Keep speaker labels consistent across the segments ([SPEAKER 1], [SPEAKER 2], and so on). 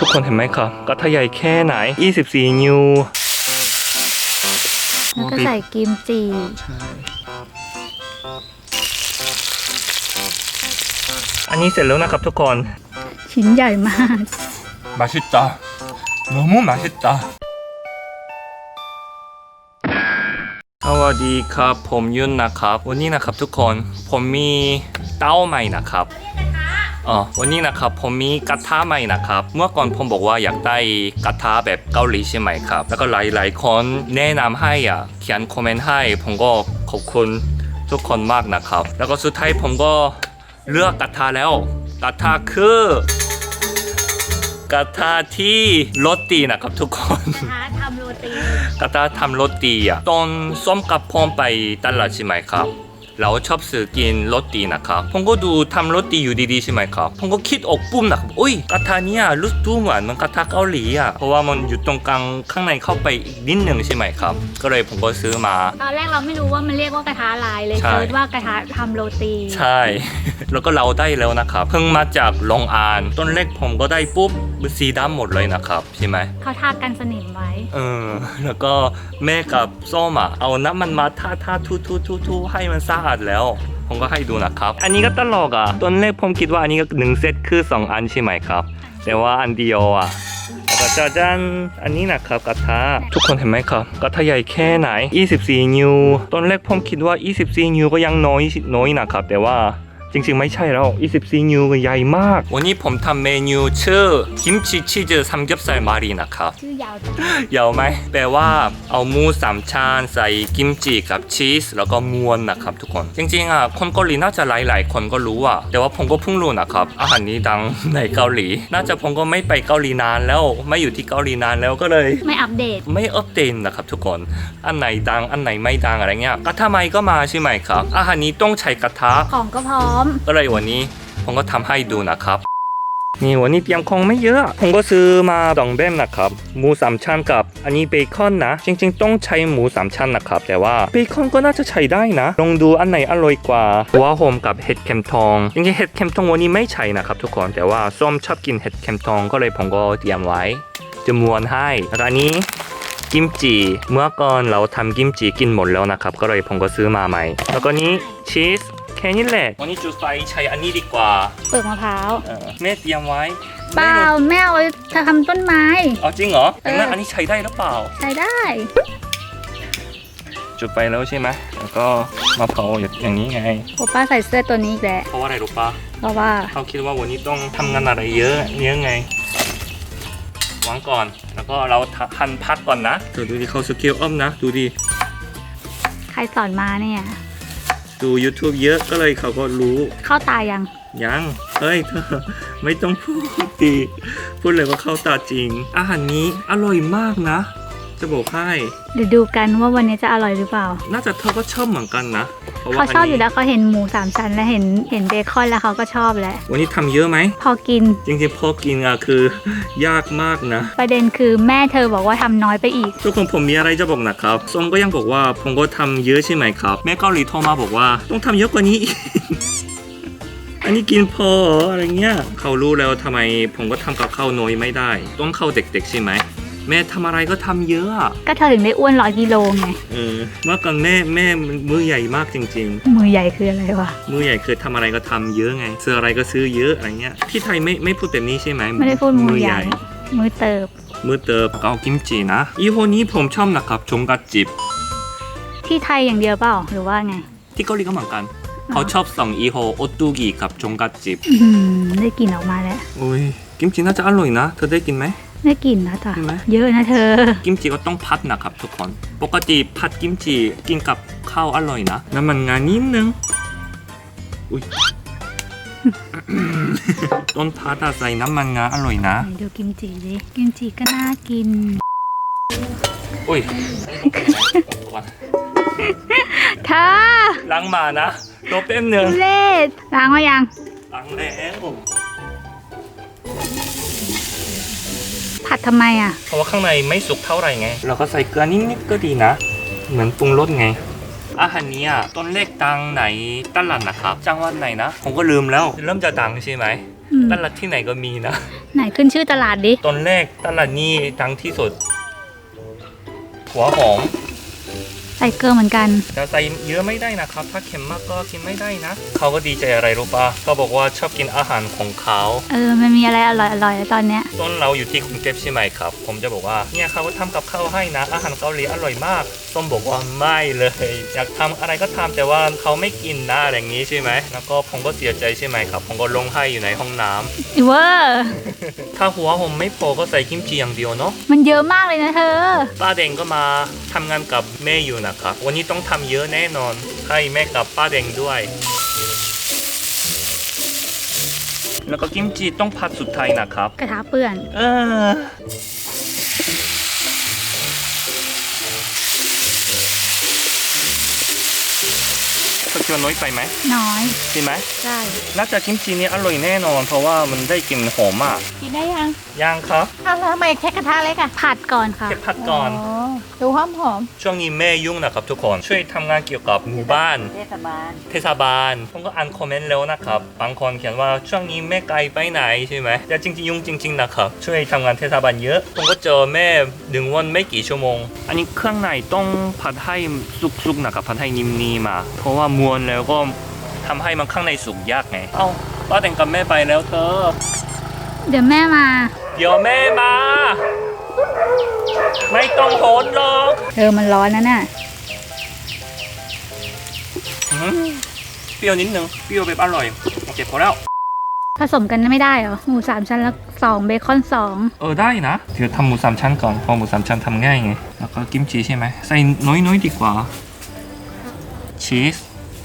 [SPEAKER 1] ทุกคนเห็นไหมครับก็ถ้าใหญ่แค่ไหน 24 นิ้ว
[SPEAKER 2] แล้วก็ใส่กิมจิ
[SPEAKER 1] อันนี้เสร็จแล้วนะครับทุกคน
[SPEAKER 2] ชิ้นใหญ่มาก
[SPEAKER 1] มาชิตาโนมุมาชิตาสวัสดีครับ ผมยุ่นนะครับ วันนี้นะครับทุกคนผมมีเต้าใหม่นะครับ อ๋อวันนี้นะครับผมมีกระทะใหม่นะครับ เมื่อก่อนผมบอกว่าอยากได้กระทะแบบเกาหลีใช่ไหมครับ แล้วก็หลายๆคนแนะนำให้อะเขียนคอมเมนต์ให้ ผมก็ขอบคุณทุกคนมากนะครับ แล้วก็สุดท้ายผมก็เลือกกระทะแล้วกระทะคือกระทะที่โรตีนะครับทุกคน
[SPEAKER 2] ท้าทำโรตี
[SPEAKER 1] กระทะทำโรตีอะตอนส้มกับพอมไปตลาดใช่ไหมครับ เราชอบซื้อกินโรตีนะครับผมก็ดูทำโรตีอยู่ดีๆใช่ไหมครับผมก็คิดออกปุ่มนะครับอุ้ยกระทะเนี้ยรู้ดูเหมือนมันกระทะเกาหลีอะเพราะว่ามันอยู่ตรงกลางข้างในเข้าไปอีกนิดหนึ่งใช่ไหมครับ ก็เลยผมก็ซื้อมา
[SPEAKER 2] ตอนแรกเราไม่รู้ว่ามันเรียกว่ากระทะลายเลย
[SPEAKER 1] ใช่
[SPEAKER 2] เซิร์ชว่ากระทะทำโรตี
[SPEAKER 1] ใช่ แล้วก็เราได้แล้วนะครับ เพิ่งมาจากโรงอาน ต้นเล็กผมก็ได้ปุ๊บเป็นสีดำหมดเลยนะครับใช่ไหม
[SPEAKER 2] เขาทากันสนิมไว้
[SPEAKER 1] เออแล้วก็แม่กับส้มอะเอาน้ำมันมาทาทาทูทูทูทูให้มันสะอาดแล้ว ผมก็ให้ดูนะครับ อันนี้ก็ตลกอะตอนแรกผมคิดว่าอันนี้ก็หนึ่งเซตคือสองอันใช่ไหมครับ แต่ว่าอันเดียวอะแล้วก็จะจันอันนี้นะครับกระทะทุกคนเห็นไหมครับกระทะใหญ่แค่ไหน 24 นิ้วตอนแรกผมคิดว่า 24 นิ้วก็ยังน้อยน้อยนะครับแต่ว่า จริงๆ ไม่ใช่แล้ว24 นิ้วก็ใหญ่มาก วันนี้ผมทำเมนูชื่อกิมจิชีสซัมยับไซมารีนะครับ
[SPEAKER 2] ชื่อยาวจัง
[SPEAKER 1] ยาวไหมแปลว่าเอาหมูสามชั้นใส่กิมจิกับชีสแล้วก็ม้วนนะครับทุกคน จริงๆอะคนเกาหลีน่าจะหลายๆ คนก็รู้อะแต่ว่าผมก็เพิ่งรู้นะครับ อาหารนี้ดังในเกาหลี น่าจะผมก็ไม่ไปเกาหลีนานแล้วไม่อยู่ที่เกาหลีนานแล้วก็เลย
[SPEAKER 2] ไม่อัปเดต
[SPEAKER 1] ไม่อัปเดตนะครับทุกคน อันไหนดังอันไหนไม่ดังอะไรเงี้ยกระทะไม้ก็มาใช่ไหมครับ อาหารนี้ต้องใช้กระทะ
[SPEAKER 2] ของก็พร้อม
[SPEAKER 1] ก็เลยวันนี้ผมก็ทำให้ดูนะครับ นี่วันนี้เตรียมของไม่เยอะ ผมก็ซื้อมาสองแบบนะครับ หมูสามชั้นกับ อันนี้เบคอนนะ จริง ๆ ต้องใช้หมูสามชั้นนะครับ แต่ว่าเบคอนก็น่าจะใช้ได้นะ ลองดูอันไหนอร่อยกว่าหัวหอมกับเห็ดเข็มทอง จริงๆเห็ดเข็มทองวันนี้ไม่ใช่นะครับ ทุกคน แต่ว่าส้มชอบกินเห็ดเข็มทองก็เลยผมก็เตรียมไว้จะมวนให้แล้วก็อันนี้กิมจิเมื่อก่อนเราทำกิมจิกินหมดแล้วนะครับ ก็เลยผมก็ซื้อมาใหม่ แล้วก็นี้ชีส ค่นี้แหละ วันนี้จุดไฟใช้อันนี้ดีกว่า
[SPEAKER 2] เปลือกมะพร้าว
[SPEAKER 1] เออแม่เตรียมไว้
[SPEAKER 2] เปล่าแม่เอาไว้ทำต้นไม้
[SPEAKER 1] เอาจริงเหรอแต่นั้น
[SPEAKER 2] เอออั
[SPEAKER 1] อันนี้ใช้ได้หรือเปล่า
[SPEAKER 2] ใช้ได้
[SPEAKER 1] จุดไปแล้วใช่ไหมแล้วก็มาเผาอย่างนี้ไง
[SPEAKER 2] โอป้าใส่เสื้อตัวนี้อีกแล้ว
[SPEAKER 1] เพราะว่าอะไรรู้ปะ
[SPEAKER 2] เพราะว่า
[SPEAKER 1] เขาคิดว่าวันนี้ต้องทำงานอะไรเยอะเยอะไงวางก่อน แล้วก็เราหั่นพักก่อนนะเดี๋ยวดูดิเขาสกิลอ้อมนะ ดูดิ
[SPEAKER 2] ใครสอนมาเนี่ย
[SPEAKER 1] ดู YouTube เยอะก็เลยเขาก็รู้
[SPEAKER 2] เข้าตายัง
[SPEAKER 1] ยัง เฮ้ยเธอไม่ต้องพูดดีพูดเลยว่าเข้าตาจริง อาหารนี้อร่อยมากนะ จะบอกให้
[SPEAKER 2] เดี๋ยวดูกันว่าวันนี้จะอร่อยหรือเปล่า
[SPEAKER 1] น่าจะเธอก็ชอบเหมือนกันนะ พระว่
[SPEAKER 2] เขาชอบอยู่
[SPEAKER 1] น
[SPEAKER 2] แล้
[SPEAKER 1] นี้
[SPEAKER 2] วเขาเห็นหมูสามชั้นและเห็นเห็นเบคอนแล้วเขาก็ชอบแล้ว
[SPEAKER 1] วันนี้ทำเยอะไหม
[SPEAKER 2] พอกิน
[SPEAKER 1] จริงๆพอกินอะคือยากมากนะ
[SPEAKER 2] ประเด็นคือแม่เธอบอกว่าทำน้อยไปอีก
[SPEAKER 1] ทุกคนผมมีอะไรจะบอกนะครับส้มก็ยังบอกว่าผมก็ทำเยอะใช่ไหมครับ แม่เกาหลีโทรมาบอกว่า ต้องทำเยอะกว่านี้อีก อันนี้กินพอเหรออะไรเงี้ย เขารู้แล้วทำไมผมก็ทำกับข้าวน้อยไม่ได้ ต้องเข้าเด็กๆใช่ไหม แม่ทำอะไรก็ทำเยอะอะ
[SPEAKER 2] ก็เธอถึงได้อ้วนร้อยกิโลไง
[SPEAKER 1] เออเมื่อก่อนแม่แม่มือใหญ่มากจริง
[SPEAKER 2] มือใหญ่คืออะไรวะ
[SPEAKER 1] ๆ มือใหญ่คือทำอะไรก็ทำเยอะไงซื้ออะไรก็ซื้อเยอะอะไรเงี้ยที่ไทยไม่ไม่พูดแบบนี้ใช่ไหม
[SPEAKER 2] ไม่ได้พูดมือใหญ่ มือเติบ
[SPEAKER 1] มือเติบเอากิมจินะอีโฮนี้ผมชอบนะครับจงกัดจิบ
[SPEAKER 2] ที่ไทยอย่างเดียวเปล่า หรือว่าไง
[SPEAKER 1] ที่เกาหลีก็เหมือนกัน เขาชอบสั่งอีโฮโอตูกิกับจงกัดจิบ
[SPEAKER 2] อื้อหือได้กลิ่นออกมาแล้ว
[SPEAKER 1] อุ้ยกิมจิน่าจะอร่อยนะ เธอได้กินไหม
[SPEAKER 2] ได้กลิ่นนะจ๊ะ
[SPEAKER 1] ใช่ไหม
[SPEAKER 2] เยอะนะเธอ
[SPEAKER 1] กิมจิก็ต้องพัดนะครับทุกคน ปกติผัดกิมจิกินกับข้าวอร่อยนะ น้ำมันงานิดนึง อุ้ย ต้นพัดอะใส่น้ำมันงาอร่อยนะ
[SPEAKER 2] ไหนดูกิมจิดิกิมจิก็น่ากิน
[SPEAKER 1] อุ้ย
[SPEAKER 2] เธอ
[SPEAKER 1] ล้างมานะรอแป๊บหนึ่ง
[SPEAKER 2] ทุเล่ล้างมายัง
[SPEAKER 1] ล้างแล้ว
[SPEAKER 2] ผัดทำไมอะ
[SPEAKER 1] เพราะว่าข้างในไม่สุกเท่าไหร่ไง เราก็ใส่เกลือนิดๆก็ดีนะ เหมือนปรุงรสไง อาหารเนี้อะต้นเลขดังไหนตลาดนะครับจังหวัดไหนนะ ผมก็ลืมแล้ว เริ่มจะดังใช่ไหม
[SPEAKER 2] อืม
[SPEAKER 1] ตลาดที่ไหนก็มีนะ
[SPEAKER 2] ไหนขึ้นชื่อตลาดดิ
[SPEAKER 1] ตอนแรกตลาดนี้ดังที่สุด หัวหอม
[SPEAKER 2] ใส่เกลือเหมือนกัน
[SPEAKER 1] แต่ใส่เยอะไม่ได้นะครับ ถ้าเค็มมากก็กินไม่ได้นะ เขาก็ดีใจอะไรรู้ปะเขาบอกว่าชอบกินอาหารของเขา
[SPEAKER 2] เออ มันมีอะไรอร่อยอร่อยตอนเนี้ย
[SPEAKER 1] ต้นเราอยู่ที่กรุงเทพใช่ไหมครับ ผมจะบอกว่าเนี่ยเขาทำกับข้าวให้นะ อาหารเกาหลีอร่อยมากส้มบอกว่าไม่เลย อยากทำอะไรก็ทำแต่ว่าเขาไม่กินนะอะไรอย่างนี้ใช่ไหมแล้วก็ผมก็เสียใจใช่ไหมครับ ผมก็ลงให้อยู่ในห้องน้ำ
[SPEAKER 2] อีเวอร์
[SPEAKER 1] ถ้าหัวผมไม่พอก็ใส่กิมจิอย่างเดียวเนาะ
[SPEAKER 2] มันเยอะมากเลยนะเธอ
[SPEAKER 1] ป้าเดงก็มาทำงานกับแม่อยู่นะครับ วันนี้ต้องทำเยอะแน่นอน ให้แม่กับป้าเดงด้วย แล้วก็กิมจิต้องผัดสุดท้ายนะครับ
[SPEAKER 2] กระทะเปื้อน
[SPEAKER 1] เออ เธอคิดว่าน้อยไปไหม
[SPEAKER 2] น้อย
[SPEAKER 1] ใช่ไหม
[SPEAKER 2] ใช่
[SPEAKER 1] น่าจะกิมจินี้อร่อยแน่นอน เพราะว่ามันได้กลิ่นหอมมาก
[SPEAKER 3] กินได้ยัง
[SPEAKER 1] ย่างครับ
[SPEAKER 3] อ้าวแล้วทำไมแค่กระทะเล็กอะ
[SPEAKER 2] ผัดก่อนค่ะ
[SPEAKER 1] เก็บผัดก่อน
[SPEAKER 3] ดูหอมหอม
[SPEAKER 1] ช่วงนี้แม่ยุ่งนะครับทุกคนช่วยทำงานเกี่ยวกับหมู่บ้าน
[SPEAKER 3] เทศบาล
[SPEAKER 1] เทศบาลผมก็อ่านคอมเมนต์แล้วนะครับ บางคนเขียนว่าช่วงนี้แม่ไกลไปไหนใช่ไหมแต่จริงๆยุ่งจริง ๆ นะครับ ช่วยทำงานเทศบาลเยอะ ผมก็เจอแม่ ดึงวันไม่กี่ชั่วโมง อันนี้เครื่องในต้องผัดให้สุกๆนะครับผัดให้นิ่มๆมา เพราะว่ามวนแล้วก็ทำให้มันข้างในสุกยากไง เอ้าป้าแต่งกับแม่ไปแล้วเธอ
[SPEAKER 2] เดี๋ยวแม่มา
[SPEAKER 1] เดี๋ยวแม่มา ไม่ต้องโหนหรอก
[SPEAKER 2] เธอมันร้อนนะน่ะ
[SPEAKER 1] อืมเปรี้ยวนิดนึงเปรี้ยวแบบอร่อย โอเคพอแล้ว
[SPEAKER 2] ผสมกันไม่ได้เหรอ หมูสามชั้นแล้วสองเบคอนสอง
[SPEAKER 1] เออได้นะเดี๋ยวทำหมูสามชั้นก่อนเพอหมูสามชั้นทำง่ายไง แล้วก็กิมจิใช่ไหมใส่น้อยๆดีกว่าชีส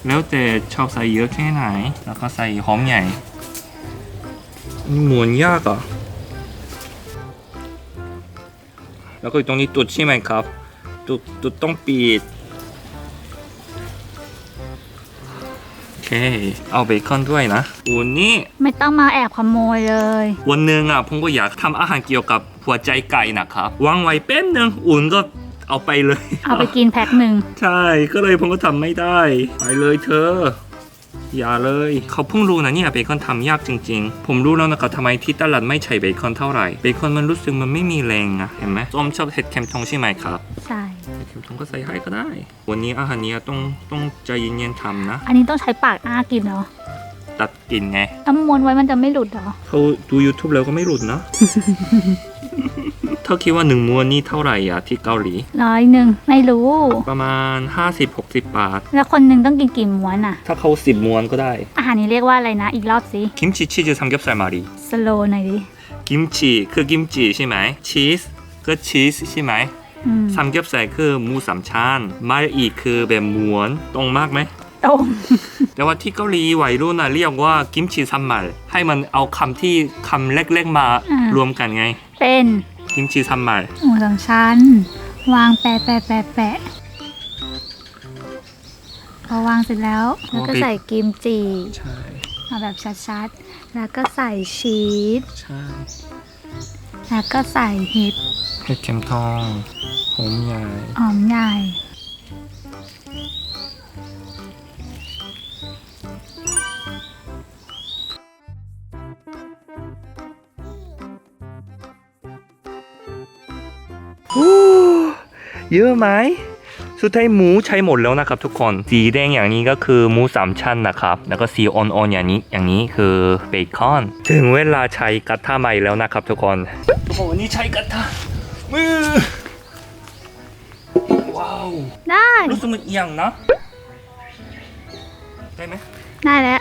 [SPEAKER 1] แล้วแต่ชอบใส่เยอะแค่ไหน แล้วก็ใส่หอมใหญ่หมุนยากอะแล้วก็ตรงนี้ตุดใช่ไหมครับตุดตุดต้องปิด เค เอาเบคอนด้วยนะอุ่นนี่
[SPEAKER 2] ไม่ต้องมาแอบขโมยเลย
[SPEAKER 1] วันหนึ่งอะผมก็อยากทำอาหารเกี่ยวกับหัวใจไก่นะครับวางไว้แป๊บนึงอุ่นก็เอาไปเลย
[SPEAKER 2] เอาไปกินแพ็คหนึ่ง
[SPEAKER 1] ใช่ ก็เลยผมก็ทำไม่ได้ ไปเลยเธอ อย่าเลย เขาเพิ่งรู้นะเนี่ยเบคอนทำยากจริงๆ ผมรู้แล้วนะครับทำไมที่ตลาดไม่ใช้เบคอนเท่าไหร่ เบคอนมันรู้สึกมันไม่มีแรงอะเห็นไหมส้มชอบเห็ดเข็มทองใช่ไหมครับ
[SPEAKER 2] ใช่
[SPEAKER 1] เห็ดเข็มทองก็ใส่ให้ก็ได้ วันนี้อาหารเนี้ยต้องต้องใจเย็นๆทำนะ
[SPEAKER 2] อันนี้ต้องใช้ปากอ้ากินเหรอ
[SPEAKER 1] ตัดกลิ่นไง
[SPEAKER 2] ถ้าม้วนไว้มันจะไม่หลุดเหรอ
[SPEAKER 1] เขาดู YouTube แล้วก็ไม่หลุดนะ เธอคิดว่าหนึ่งม้วนนี่เท่าไหร่อะที่เกาหลี
[SPEAKER 2] ร้อยหนึ่งไม่รู้
[SPEAKER 1] ประมาณ 50-60 บาท
[SPEAKER 2] แล้วคนหนึ่งต้องกินกี่ม้วนอะ
[SPEAKER 1] ถ้าเขาสิบม้วนก็ได้
[SPEAKER 2] อาหารนี้เรียกว่าอะไรนะ อีกรอบสิ
[SPEAKER 1] กิมจิชีสซัมเก็บใส่มารี
[SPEAKER 2] สโลหน่อยดิ
[SPEAKER 1] กิมจิคือกิมจิใช่ไหมชีสก็ชีสใช่ไหม
[SPEAKER 2] อืม
[SPEAKER 1] ซัมเก็บใส่คือหมูสามชั้นมาอีกคือแบบม้วนตรงมากไหม
[SPEAKER 2] ตรง
[SPEAKER 1] แต่ว่าที่เกาหลีวัยรุ่นน่ะเรียกว่ากิมจิซัมมัลให้มันเอาคำที่คำเล็กๆมารวมกันไง
[SPEAKER 2] เป็น
[SPEAKER 1] กิมจิซัมมัล
[SPEAKER 2] หมูสามชั้น วางแปะแปะแปะแปะพอวางเสร็จแล้ว แล้วก็ใส่กิมจิ
[SPEAKER 1] ใช่
[SPEAKER 2] เอาแบบชัดๆ แล้วก็ใส่ชีส
[SPEAKER 1] ใช่
[SPEAKER 2] แล้วก็ใส่เห็ด
[SPEAKER 1] เห็ดเข็มทองหอมใหญ่
[SPEAKER 2] หอมใหญ่
[SPEAKER 1] เยอะไหมสุดท้ายหมูใช้หมดแล้วนะครับทุกคนสีแดงอย่างนี้ก็คือหมูสามชั้นนะครับ แล้วก็สีอ่อนๆอย่างนี้อย่างนี้คือเบคอน ถึงเวลาใช้กระทะใหม่แล้วนะครับทุกคนโอ้โหนี่ใช้กระทะมือว้าว
[SPEAKER 2] ได้
[SPEAKER 1] รู้สึกมันเอียงนะได้ไหม
[SPEAKER 2] ได้แล้ว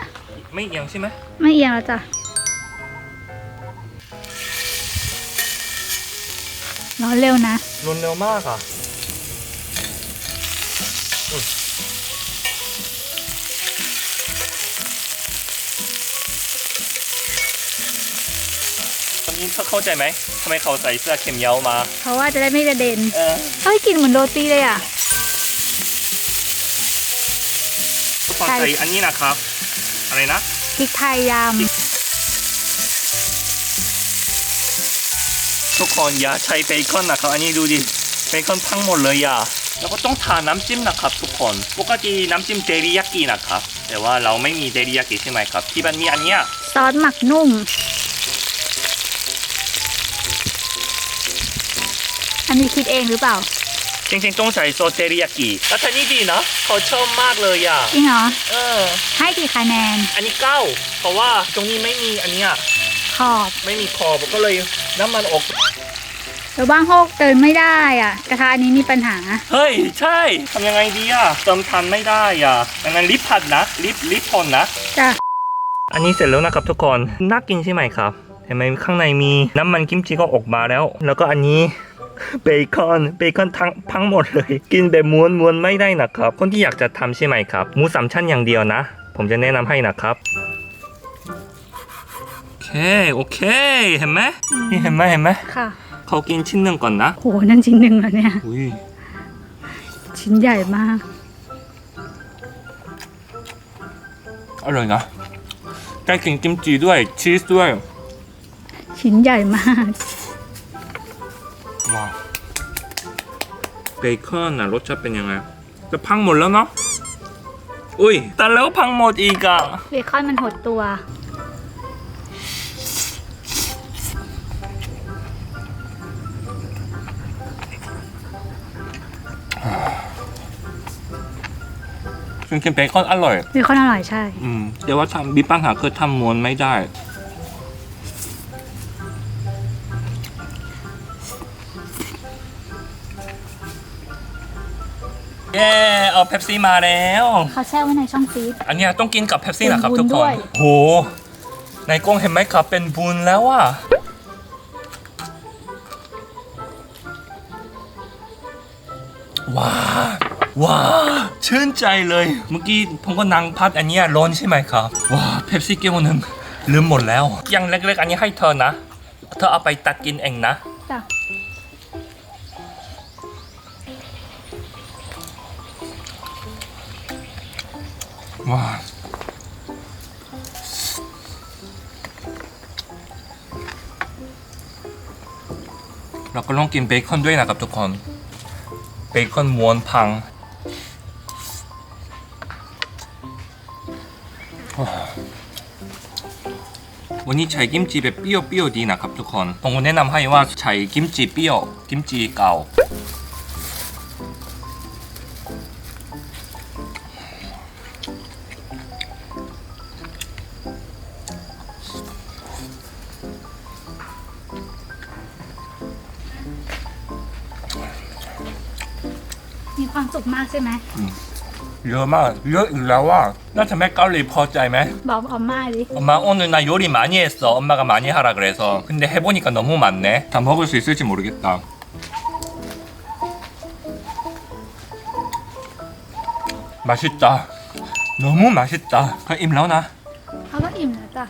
[SPEAKER 1] ไม่เอียงใช่ไหม
[SPEAKER 2] ไม่เอียงแล้วจ้ะร้อนเร็วนะ
[SPEAKER 1] รุนเร็วมากอะ อนนี้เขาเข้าใจไหมทำไมเขาใส่เสื้อเข็มเยาวมา
[SPEAKER 2] เพราะว่าจะได้ไม่กระเด็น
[SPEAKER 1] เออ
[SPEAKER 2] เฮ้ยกลินเหมือนโรตีเลยอะ
[SPEAKER 1] ทุกคน
[SPEAKER 2] ใช่
[SPEAKER 1] ใส่อันนี้นะครับ อะไรนะ
[SPEAKER 2] พริกไทยย
[SPEAKER 1] ทุกคนอย่าใช้เบคอนนะครับ อันนี้ดูดิเบคอนทั้งหมดเลยอย่าแล้วก็ต้องทานน้ำจิ้มนะครับ ทุกคน ปกติน้ำจิ้มเทริยากินะครับ แต่ว่าเราไม่มีเทริยากิใช่ไหมครับ ที่บ้านมีอันเนี้ยำ
[SPEAKER 2] โซซอสหมักนุ่ม นนี้คิดเองหรือเปล่า
[SPEAKER 1] จริงๆต้องใช้โซเทริยากิแล้วทันนี้ดีนะเขาชอบมากเลยอะ
[SPEAKER 2] จริงเหรอ
[SPEAKER 1] เออ
[SPEAKER 2] ให้กี่คะแนน
[SPEAKER 1] อันนี้เก้าเพราะว่าตรงนี้ไม่มีอันเนี้ย
[SPEAKER 2] ขอบ
[SPEAKER 1] ไม่มีคอบก็เลยน้ำมันออก
[SPEAKER 2] หรือบ้างโฮกเติมไม่ได้อะ กระทะนี้มีปัญหา
[SPEAKER 1] เฮ้ย ใช่ทำยังไงดีอะเติมทันไม่ได้อะดังนั้นรีบผัดนะรีบรีบทนนะ
[SPEAKER 2] จ้ะ
[SPEAKER 1] อันนี้เสร็จแล้วนะครับทุกคน น่ากินใช่ไหมครับ เห็นไหมข้างในมีน้ำมันกิมจิก็ออกมาแล้ว แล้วก็อันนี้ เบคอนเบคอนทั้งทั้งหมดเลย กินแบบม้วนม้วนไม่ได้นะครับ คนที่อยากจะทำใช่ไหมครับหมูสามชั้นอย่างเดียวนะ ผมจะแนะนำให้นะครับโอเคโอเคเห็นไหมนี่เห็นไหมเห็นไหม
[SPEAKER 2] ค่ะ
[SPEAKER 1] เขากินชิ้นหนึ่งก่อนนะ
[SPEAKER 2] โหนั่นชิ้นหนึ่งแล้วเนี่ย
[SPEAKER 1] อุ้ย
[SPEAKER 2] ชิ้นใหญ่มาก
[SPEAKER 1] อร่อยนะได้กินกิมจิด้วยชีสด้วย
[SPEAKER 2] ชิ้นใหญ่มาก
[SPEAKER 1] ว้าวเบคอนน่ะรสชาติเป็นยังไงจะพังหมดแล้วเนาะอุ้ยแต่แล้วพังหมดอีกอะ
[SPEAKER 2] เบคอนมันหดตัว
[SPEAKER 1] จริงๆเบคอนอร่อย
[SPEAKER 2] เบคอนอร่อยใช่
[SPEAKER 1] อืมแต่ว่าทำมีปัญหาคือทำม้วนไม่ได้ เย้เอาเ e ปซี่มาแล้ว
[SPEAKER 2] เขาแช่ไว้ในช่องฟรีซ
[SPEAKER 1] อันเนี้ยต้องกินกับเ e ปซี่นะครับ
[SPEAKER 2] เป็นบุ
[SPEAKER 1] ทุ
[SPEAKER 2] ญ
[SPEAKER 1] กค
[SPEAKER 2] ด้
[SPEAKER 1] น
[SPEAKER 2] วย
[SPEAKER 1] โหในกล้องเห็นไหมครับเป็นบุญแล้วอะว้าวว้าวชื่นใจเลย เมื่อกี้ผมก็นั่งพัดอันเนี้ยร้อนใช่ไหมครับว้าวเพปซี่แก้วหนึ่งลืมหมดแล้วยังเล็กๆ อันนี้ให้เธอนะ เธอเอาไปตัดกินเองนะ
[SPEAKER 2] จ้ะ
[SPEAKER 1] ว้าเราก็ลองกินเบคอนด้วยนะครับทุกคน เบคอนม้วนพังวันนี้ใช้กิมจิแบบเปรี้ยวๆดีนะครับทุกคนผมแนะนำให้ว่าใช้กิมจิเปรี้ยว กิมจิเก่า
[SPEAKER 2] ไหม
[SPEAKER 1] เยอะมากเยอะอีกแล้วว่าน่าจะแม่เกาหลีพอใจไหม
[SPEAKER 2] บอกออมมาดิ
[SPEAKER 1] 엄마 오늘 나 요리 많이 했어 엄마가 많이 하라 그래서 근데 해보니까 너무 많네 다 먹을 수 있을지 모르겠다 맛있다 너무 맛있다 그럼 임라오나
[SPEAKER 2] เขาก็อิ่มแล้วจ้ะ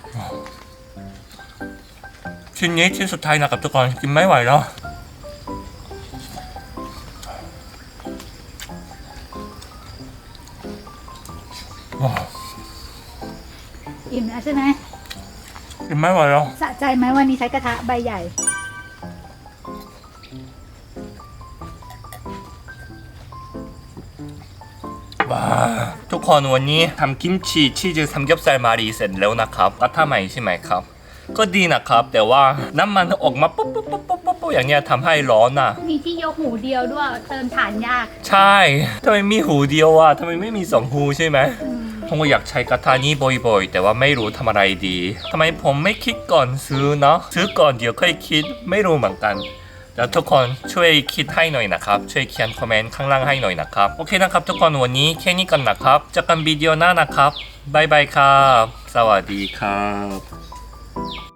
[SPEAKER 1] ชิ้นนี้ชิ้นสุดท้ายนะครับทุกค
[SPEAKER 2] อิ่มแล้วใช่ไหม
[SPEAKER 1] อิ่มไหมวแล้ว
[SPEAKER 2] สะใจไหมวันนี้ใช้กระทะใบใหญ่
[SPEAKER 1] ว้าทุกคนวันนี้ทำกิมจิชีสทำยับไซมารีเสร็จแล้วนะครับกระทะใหม่ใช่ไหมครับ ก็ดีนะครับ แต่ว่าน้ำมันออกมาปุ๊บปุ๊บปุ๊บปุ๊บปุ๊บอย่างเงี้ยทำให้ร้อนน่ะ
[SPEAKER 2] มีที่ยกหูเดียวด้วยเติมฐานยาก
[SPEAKER 1] ใช่ทำไมมีหูเดียวอะทำไมไม่มีสองหูใช่ไหม ผมก็อยากใช้กระทะนี้บ่อยๆ แต่ว่าไม่รู้ทำอะไรดี ทำไมผมไม่คิดก่อนซื้อเนาะ ซื้อก่อนเดี๋ยวค่อยคิด ไม่รู้เหมือนกันแล้วทุกคนช่วยคิดให้หน่อยนะครับ ช่วยเขียนคอมเมนต์ข้างล่างให้หน่อยนะครับ โอเคนะครับ ทุกคนวันนี้แค่นี้กันนะครับเจอกันวิดีโอหน้านะครับบายบายครับ สวัสดีครับ